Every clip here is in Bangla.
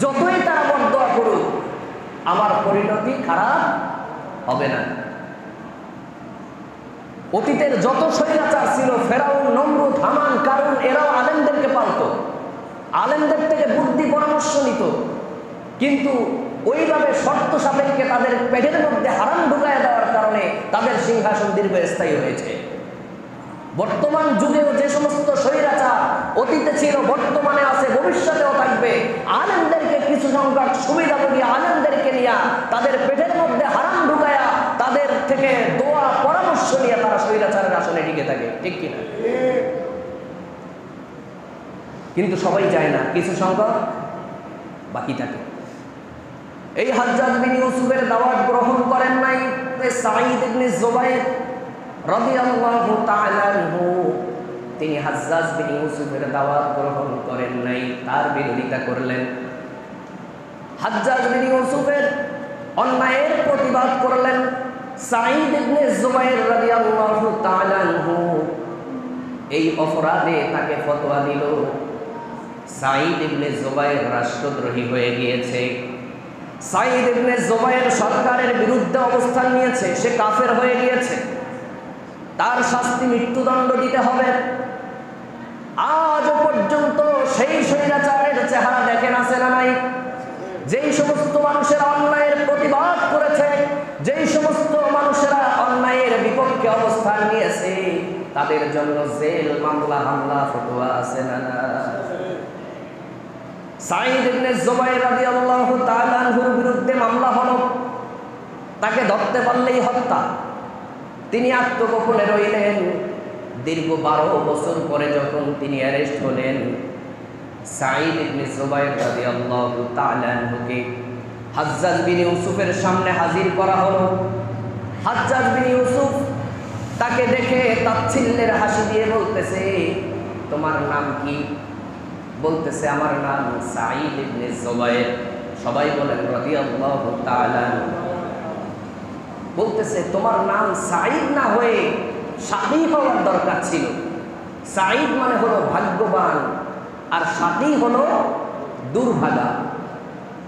যতই তারা বদয়া করুক, আমার পরিণতি খারাপ হবে না। অতীতের যত স্বৈরাচার ছিল, ফেরাউন, নমরুদ, হামান কারণ এরাও আলেমদেরকে পালত। আলেমদের থেকে বুদ্ধি পরামর্শ নিত। কিন্তু ওইভাবে শর্ত সাপেক্ষে তাদের পেটের মধ্যে হারাম ঢুকায় দেওয়ার কারণে তাদের সিংহাসন দীর্ঘস্থায়ী হয়েছে। বর্তমান যুগেও যে সমস্ত স্বৈরাচার অতীতে ছিল, বর্তমানে আছে, ভবিষ্যতেও থাকবে, আলেমদেরকে কিছু সংখ্যক সুবিধা সুবিধাভোগী আলেমদেরকে নিয়ে তাদের পেটের মধ্যে হারাম ঢুকায়া তাদের থেকে দোয়া, পরামর্শ নিয়ে তারা স্বৈরাচারের আসনে টিকে থাকে, ঠিক কিনা? কিন্তু সবাই যায় না, কিছু সংখ্যক বাকি থাকে। এই হাজ্জাজ বিন ইউসুফের দাওয়াত গ্রহণ করেন নাই সাঈদ ইবনে আনহু তিনি হাজ্জাজ বিন ইউসুফের দাওয়াত গ্রহণ করেন নাই, তার বিরোধিতা করলেন। হাজ্জাজ বিন ইউসুফের অন্যায়ের প্রতিবাদ করলেন সাঈদ ইবনে জুবাইর রাদিয়াল্লাহু তাআলা আনহু। এই অপরাধে তাকে ফতোয়া দিল। সাঈদ ইবনে জুবাইর রাষ্ট্রদ্রোহী হয়ে গিয়েছে। সাঈদ ইবনে জুবাইর সরকারের বিরুদ্ধে অবস্থান নিয়েছে, সে কাফের হয়ে গিয়েছে। তার শাস্তি মৃত্যুদণ্ড দিতে হবে। আজ পর্যন্ত সেই স্বৈরাচারের চেহারা দেখেন আছে না নাই। যেই সমস্ত মানুষেরা অন্যায়ের প্রতিবাদ করেছে, যেই সমস্ত মানুষেরা অন্যায়ের বিপক্ষে অবস্থান নিয়েছে, তাদের জন্য জেল, মামলা, হামলা ফটোয়া আছে না না সাঈদ ইবনে জুবাইর রাদিয়াল্লাহু তাআলা আনহুর বিরুদ্ধে মামলা হলো। তাকে ধরতে পারলেই হত্যা। তিনি আত্মগোপনে রইলেন। দীর্ঘ বারো বছর পরে যখন তিনি অ্যারেস্ট হলেন, সাঈদ ইবনে জুবাইর রাদিয়াল্লাহু তাআলা আনহুকে হাজ্জাজ বিন ইউসুফের সামনে হাজির করা হলো। হাজ্জাজ বিন ইউসুফ তাকে দেখে তাচ্ছিল্যের হাসি দিয়ে বলতেছে, তোমার নাম কি? বলতেছে, আমার নাম সাঈদ ইবনে জুবাইর। সবাই বলেন, রাদিয়াল্লাহু তাআলা বলতেছে, তোমার নাম সাঈদ না হয়ে সাদী হওয়ার দরকার ছিল? সাঈদ মানে হলো ভাগ্যবান, আর সাদী হলো দুর্ভাগা।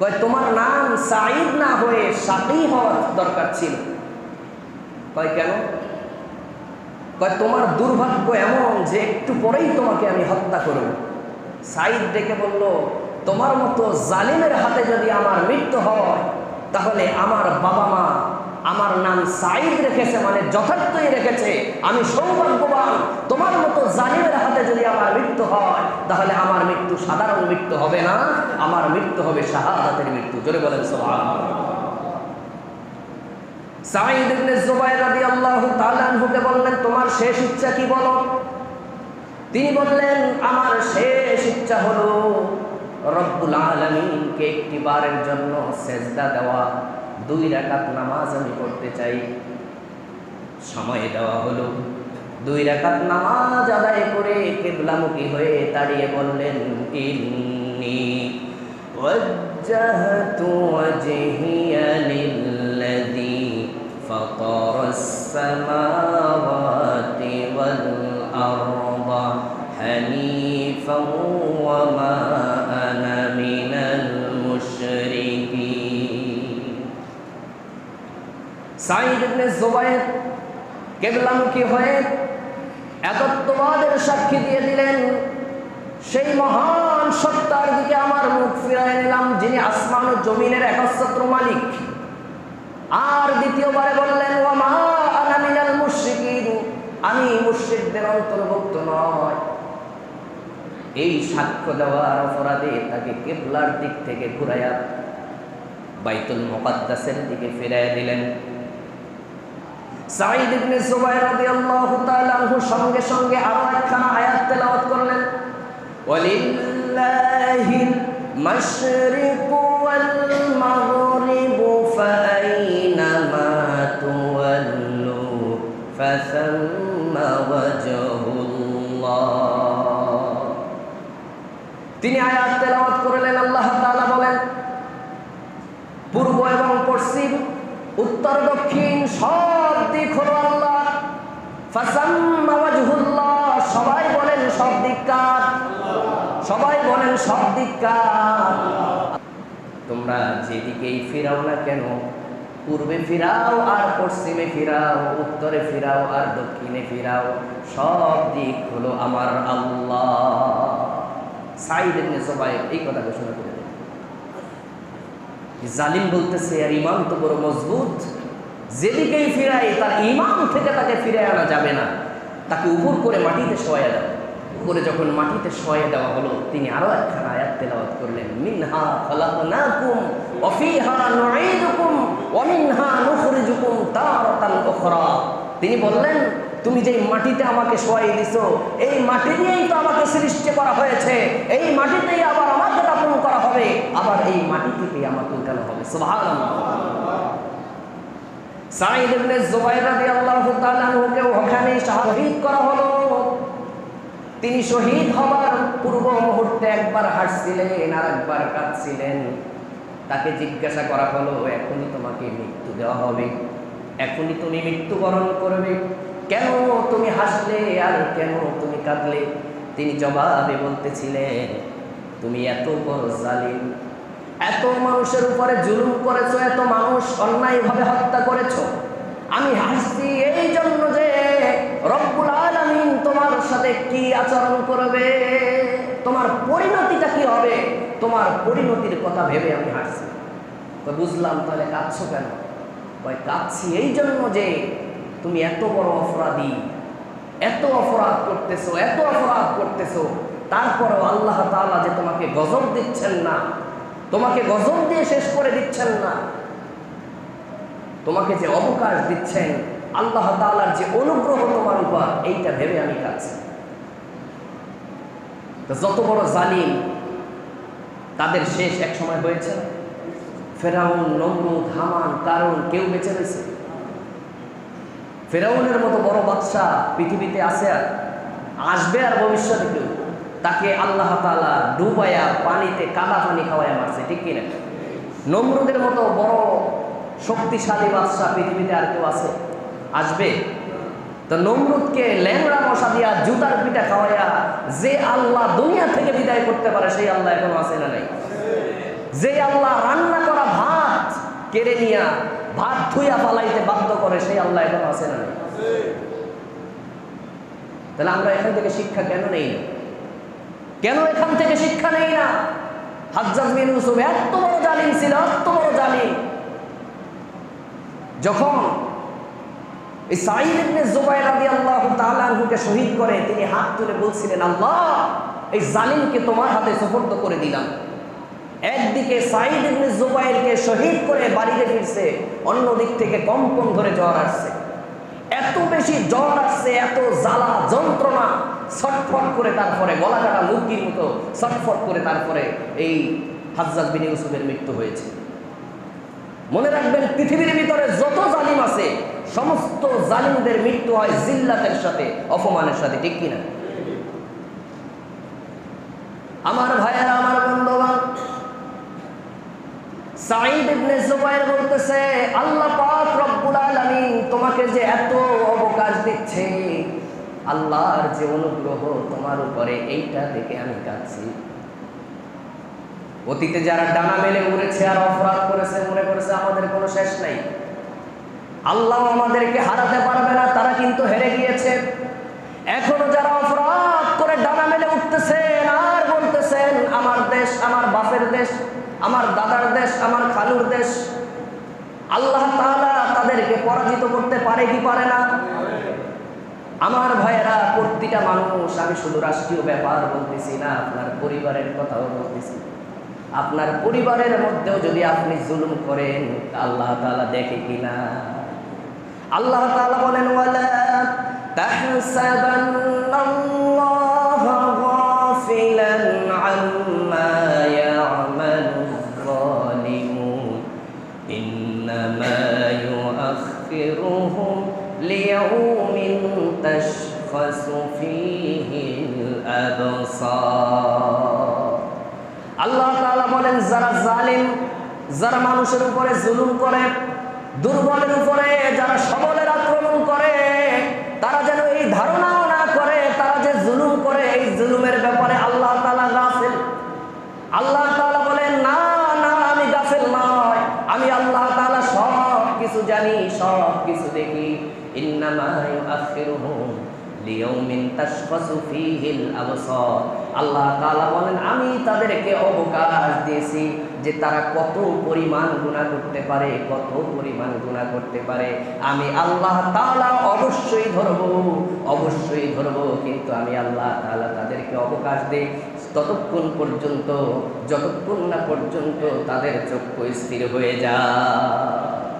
কয়, তোমার নাম সাঈদ না হয়ে সাদী হওয়ার দরকার ছিল? কয়, কেন? কয়, তোমার দুর্ভাগ্য এমন যে একটু পরেই তোমাকে আমি হত্যা করব। সাইদ ডেকে বলল, তোমার মতো জালিমের হাতে যদি আমার মৃত্যু হয়, তাহলে আমার বাবা মা আমার নাম সাইদ রেখেছে মানে যথার্থই রেখেছে। আমি সৌভাগ্যবান, তোমার মতো জালিমের হাতে যদি আমার মৃত্যু হয়, তাহলে আমার মৃত্যু সাধারণ মৃত্যু হবে না, আমার মৃত্যু হবে শাহাদাতের মৃত্যু। জোরে বলেন, সুবহানাল্লাহ। সাঈদ ইবনে জুবাইর রাদিয়াল্লাহু তাআলা আনহুকে বললেন, তোমার শেষ ইচ্ছা কি বলো? তিনি বললেন, আমার শেষ ইচ্ছা হলো রব্বুল আলামিনকে একটি বারের জন্য সেজদা দেওয়া। দুই রাকাত নামাজ আমি পড়তে চাই সময় দেওয়া হলো দুই রাকাত নামাজ আদায় করে কেবলামুখী হয়ে দাঁড়িয়ে বললেন ইন্নি وجهت وجهي للذي فطر السماوات والأرض حنيفا সাইদ জুবাইর কেবলামুখী হয়ে একত্ববাদের সাক্ষী দিয়ে দিলেন, সেই মহান সত্তার দিকে আমার মুখ ফিরাই নিলাম, যিনি আসমান ও জমিনের একচ্ছত্র মালিক। আর দ্বিতীয়বারে বললেন ও মা আনামিনাল মুশরিকিন? আমি মুশরিকদের অন্তর্ভুক্ত নয়। এই সাক্ষ্য দেওয়ার অপরাধে তাকে কেবলার দিক থেকে ঘুরাইয়া বাইতুল মুকাদ্দাসের দিকে ফিরাইয়া দিলেন। সাঈদ ইবনে জুবাইর রাদিয়াল্লাহু তাআলা আনহু সঙ্গে সঙ্গে আরও একখানা আয়াত তেলাওয়াত করলেন। ওয়ালিল্লাহিল মাশরিকু ওয়াল মাগরিবু ফাআইনামা তুওয়াল্লু? ফাসাম্মা ওয়াজহুল্লাহ তিনি আয়াত তেলাওয়াত করলেন আল্লাহ তাআলা বলেন পূর্ব এবং পশ্চিম উত্তর দক্ষিণ সব দিক হলো আল্লাহ ফাসাম্মা ওয়াজহুল্লাহ সবাই বলেন সব সবাই বলেন সব তোমরা যেদিকেই ফিরাও না কেন, পূর্বে ফিরাও আর পশ্চিমে ফিরাও, উত্তরে ফিরাও আর দক্ষিণে ফিরাও, সব দিক হলো আমার আল্লাহ। সাইদ ইবনে জুবাইর এই কথা ঘোষণা করে জালিম বলতেছে, আর ইমান তো বড় মজবুত। যেদিকেই ফিরাই, তার ইমান থেকে তাকে ফিরে আনা যাবে না। তাকে উপর করে মাটিতে শোয়া দাও। করে যখন মাটিতে শোয়া দেওয়া হলো, তিনি আরও একখানা আয়াত তেলাওয়াত করলেন, মিনহা খালাকনাকুম ওয়া ফিহা নুঈদুকুম ওয়া মিনহা নুখরিজুকুম তারাতান উখরা। তিনি বললেন, তুমি যেই মাটিতে আমাকে শোয়াই দিছো, এই মাটি দিয়েই তো আমাকে সৃষ্টি করা হয়েছে, এই মাটিতেই আবার আমাকে দাপন করা হবে, আবার এই মাটি থেকেই আমাকে উঠানো হবে। সাইদ ইবনে জুবাইর রাদিয়াল্লাহু তাআলা ওখানে শহীদ করা হলো। তিনি শহীদ হবার পূর্ব মুহূর্তে একবার হাসছিলেন আর একবার কাঁদছিলেন। তাকে জিজ্ঞাসা করা হলো, এখনই তোমাকে মৃত্যু দেওয়া হবে। এখনই তুমি মৃত্যুবরণ করবে। কেন তুমি হাসলে আর কেন তুমি কাঁদলে? তিনি জবাবে বলতেছিলেন, তুমি এত বড় জালিম। এত মানুষের উপরে জুলুম করেছ, এত মানুষ অন্যায়ভাবে হত্যা করেছ। আমি হাসছি এই জন্য যে রব্বুল আলামিন তোমার সাথে কি আচরণ করবে? তোমার পরিণতিটা কি হবে? তোমার পরিণতির কথা ভেবে আমি হাসছি। বুঝলাম তাহলে কাঁদছো কেন? কয়, কাঁদছি এই জন্য যে তুমি এত বড় অপরাধী, এত অপরাধ করতেছো, এত অপরাধ করতেছো। তারপরেও আল্লাহ তাআলা যে তোমাকে গজব দিচ্ছেন না, তোমাকে গজব দিয়ে শেষ করে দিচ্ছেন না, তোমাকে যে অবকাশ দিচ্ছেন আল্লাহ তাআলার যে অনুগ্রহ তোমার উপর, এইটা ভেবে আমি তো যত বড় জালিম, তাদের শেষ এক সময় হয়েছে। ফেরাউন, নমরুদ, হামান কারণ কেউ বেঁচে রয়েছে। ফেরাউনের মতো বড় বাদশাহ পৃথিবীতে আছে আর আসবে আর ভবিষ্যতে কেউ। তাকে আল্লাহ তাআলা ডুবায়া পানিতে কাদা পানি খাওয়ায় মারছে, ঠিক কিনা নমরুদের মতো বড় শক্তিশালী বাদশাহ পৃথিবীতে আর কেউ আছে? আসবে। তো নমরুদকে ল্যাংড়া মশা দিয়া জুতার পিঠা খাওয়াইয়া যে আল্লাহ দুনিয়া থেকে বিদায় করতে পারে, সেই আল্লাহ এখনও আছে না নাই? যে আল্লাহ রান্না করা ভাত কেড়ে নিয়া ভাত ধুইয়া পালাইতে বাধ্য করে, সেই আল্লাহ এখনও আছে না নাই? তাহলে আমরা এখান থেকে শিক্ষা কেন নেই না? কেন এখান থেকে শিক্ষা নেই না? হাজ্জাজ বিন ইউসুফ এত বড় জালিম ছিল, এত বড় জালিম। যখন এই সাইদ ইবনে জুবাইর রাদিয়াল্লাহু তাআলা আনহুকে শহীদ করে, তিনি হাত তুলে বলছিলেন, আল্লাহ, এই জালিমকে তোমার হাতে সুপর্দ করে দিলাম। একদিকে সাইদ ইবনে জুবাইরকে শহীদ করে বাড়িতে ফিরছে, অন্য দিক থেকে কম্পন ধরে জ্বর আসছে। এত বেশি জ্বর আসছে, এত জ্বালা, যন্ত্রণা, ছটফট করে তারপরে গলা কাটা মুরগির মতো ছটফট করে তারপরে এই হাজ্জাজ বিন ইউসুফের মৃত্যু হয়েছে। মনে রাখবেন, পৃথিবীর ভিতরে যত জালিম আছে সমস্ত জালিমদের মৃত্যু হয় জিল্লাতের সাথে, অপমানের সাথে, ঠিক কিনা? আমার ভাইয়েরা, আমার বন্ধুবান এত অবকাশ দিচ্ছে, আল্লাহর যে অনুগ্রহ তোমার উপরে, এইটা দেখে আমি অতীতে যারা ডানা মেলে উড়েছে আর অপরাধ করেছে, মনে করেছে আমাদের কোনো শেষ নাই। আল্লাহ আমাদেরকে হারাতে পারবে না, তারা কিন্তু হেরে গিয়েছে। এখনও যারা অপরাধ করে ডানা মেলে উঠতেছেন আর বলতেছেন, আমার দেশ, আমার বাপের দেশ, আমার দাদার দেশ, আমার খালুর দেশ। আল্লাহ তাআলা তাদেরকে পরাজিত করতে পারে কি পারে না? আমার ভাইয়েরা, প্রতিটা মানুষ, আমি শুধু রাষ্ট্রীয় ব্যাপার বলতেছি না, আপনার পরিবারের কথাও বলতেছি। আপনার পরিবারের মধ্যেও যদি আপনি জুলুম করেন, আল্লাহ তাআলা দেখে কিনা? আল্লাহ তাআলা বলেন, ওয়ালা তাহসাবান্নাল্লাহা গাফিলান আম্মা ইয়া'মালুয যালিমুন। ইন্নামা ইউআখিরুহুম লিয়াউমিন তাশখাসু ফীহিল আবসার। আল্লাহ তাআলা বলেন, যারা জালিম, যারা মানুষের উপরে জুলুম করে দুর্বলের উপরে যারা সবলের আক্রমণ করে, তারা যেন এই ধারণাও না করে, তারা যে জুলুম করে, এই জুলুমের ব্যাপারে আল্লাহ তালা গাছেন আল্লাহ তালা বলেন, না না, আমি গাছেন নয়। আমি আল্লাহ তালা সব কিছু জানি সব কিছু দেখি। ইন্নামা আসির হোম লিয়মিন তাসফাসু ফিহিল আবসার। আল্লাহ তাআলা বলেন, আমি তাদেরকে অবকাশ দিয়েছি যে তারা কত পরিমাণ গুনাহ করতে পারে, কত পরিমাণ গুনাহ করতে পারে। আমি আল্লাহ তাআলা অবশ্যই ধরব অবশ্যই ধরব, কিন্তু আমি আল্লাহ তাআলা তাদেরকে অবকাশ দিই। ততক্ষণ পর্যন্ত, যতক্ষণ না পর্যন্ত তাদের চক্ষু স্থির হয়ে যায়।